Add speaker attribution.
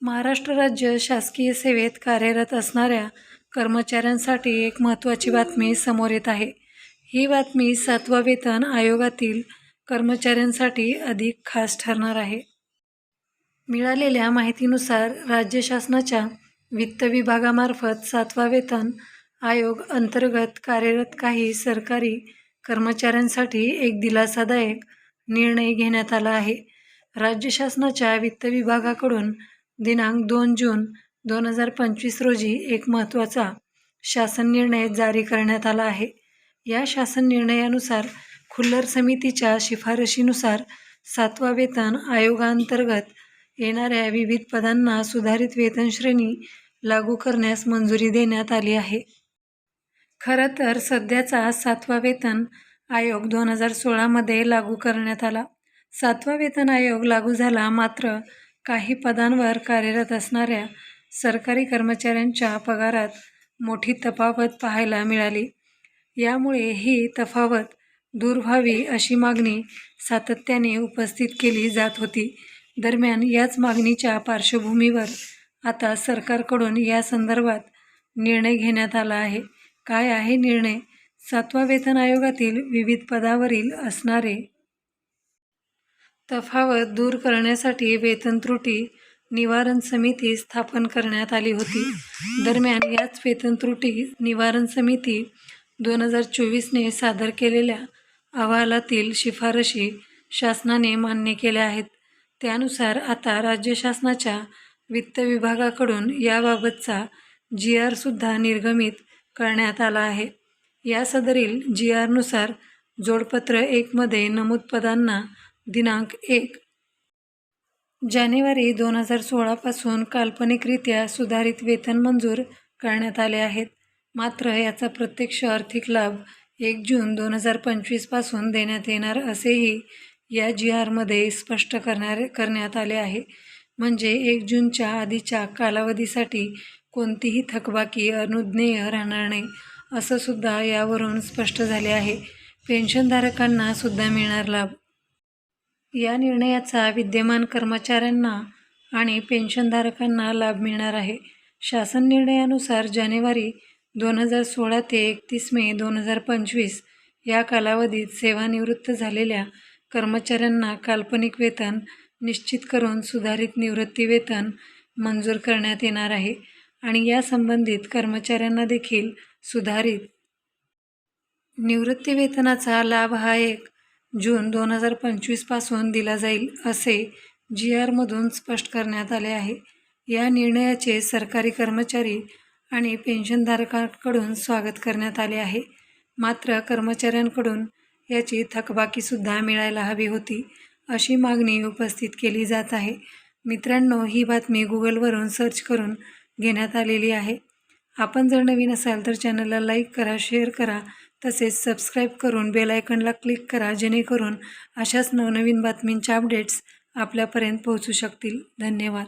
Speaker 1: महाराष्ट्र राज्य शासकीय सेवेत कार्यरत असणाऱ्या कर्मचाऱ्यांसाठी एक महत्त्वाची बातमी समोर येत आहे. ही बातमी सातवा वेतन आयोगातील कर्मचाऱ्यांसाठी अधिक खास ठरणार आहे. मिळालेल्या माहितीनुसार राज्य शासनाच्या वित्त विभागामार्फत सातवा वेतन आयोग अंतर्गत कार्यरत काही सरकारी कर्मचाऱ्यांसाठी एक दिलासादायक निर्णय घेण्यात आला आहे. राज्य शासनाच्या वित्त विभागाकडून दिनांक दोन जून दोन हजार पंचवीस रोजी एक महत्त्वाचा शासन निर्णय जारी करण्यात आला आहे. या शासन निर्णयानुसार खुल्लर समितीच्या शिफारशीनुसार सातवा वेतन आयोगांतर्गत येणाऱ्या विविध पदांना सुधारित वेतन श्रेणी लागू करण्यास मंजुरी देण्यात आली आहे. खरं तर सध्याचा सातवा वेतन आयोग दोन हजार सोळामध्ये लागू करण्यात आला. सातवा वेतन आयोग लागू झाला मात्र काही पदांवर कार्यरत असणाऱ्या सरकारी कर्मचाऱ्यांच्या पगारात मोठी तफावत पाहायला मिळाली. यामुळे ही तफावत दूर व्हावी अशी मागणी सातत्याने उपस्थित केली जात होती. दरम्यान याच मागणीच्या पार्श्वभूमीवर आता सरकारकडून या संदर्भात निर्णय घेण्यात आला आहे. काय आहे निर्णय? सातवा वेतन आयोगातील विविध पदावरील असणारे तफावत दूर करण्यासाठी वेतन त्रुटी निवारण समिती स्थापन करण्यात आली होती. दरम्यान याच वेतन त्रुटी निवारण समिती दोन हजार चोवीसने सादर केलेल्या अहवालातील शिफारशी शासनाने मान्य केल्या आहेत. त्यानुसार आता राज्य शासनाच्या वित्त विभागाकडून याबाबतचा जी आरसुद्धा निर्गमित करण्यात आला आहे. या सदरील जी आरनुसार जोडपत्र एकमध्ये नमूद पदांना दिनांक एक. जानेवारी दोन हजार सोळापासून काल्पनिकरित्या सुधारित वेतन मंजूर करण्यात आले आहेत. मात्र याचा प्रत्यक्ष आर्थिक लाभ एक जून दोन हजार पंचवीसपासून देण्यात येणार असेही या जी आरमध्ये स्पष्ट करणार करण्यात आले आहे. म्हणजे एक जूनच्या आधीच्या कालावधीसाठी कोणतीही थकबाकी अनुज्ञेय राहणार नाही असं सुद्धा यावरून स्पष्ट झाले आहे. पेन्शनधारकांना सुद्धा मिळणार लाभ या निर्णयाचा विद्यमान कर्मचाऱ्यांना आणि पेन्शनधारकांना लाभ मिळणार आहे. शासन निर्णयानुसार जानेवारी दोन हजार सोळा ते एकतीस मे दोन हजार पंचवीस या कालावधीत सेवानिवृत्त झालेल्या कर्मचाऱ्यांना काल्पनिक वेतन निश्चित करून सुधारित निवृत्ती वेतन मंजूर करण्यात येणार आहे आणि या संबंधित कर्मचाऱ्यांना देखील सुधारित निवृत्ती वेतनाचा लाभ हा एक जून दोन हजार पंचवीसपासून दिला जाईल असे जी आरमधून स्पष्ट करण्यात आले आहे. या निर्णयाचे सरकारी कर्मचारी आणि पेन्शनधारकांकडून स्वागत करण्यात आले आहे. मात्र कर्मचाऱ्यांकडून याची थकबाकीसुद्धा मिळायला हवी होती अशी मागणी उपस्थित केली जात आहे. मित्रांनो ही बातमी गुगलवरून सर्च करून घेण्यात आलेली आहे. आपण जर नवीन असाल तर चॅनलला लाईक करा शेअर करा तसेच सबस्क्राईब करून बेल आयकनला क्लिक करा जेणेकरून अशाच नवनवीन बातमींच्या अपडेट्स आपल्यापर्यंत पोहोचू शकतील. धन्यवाद.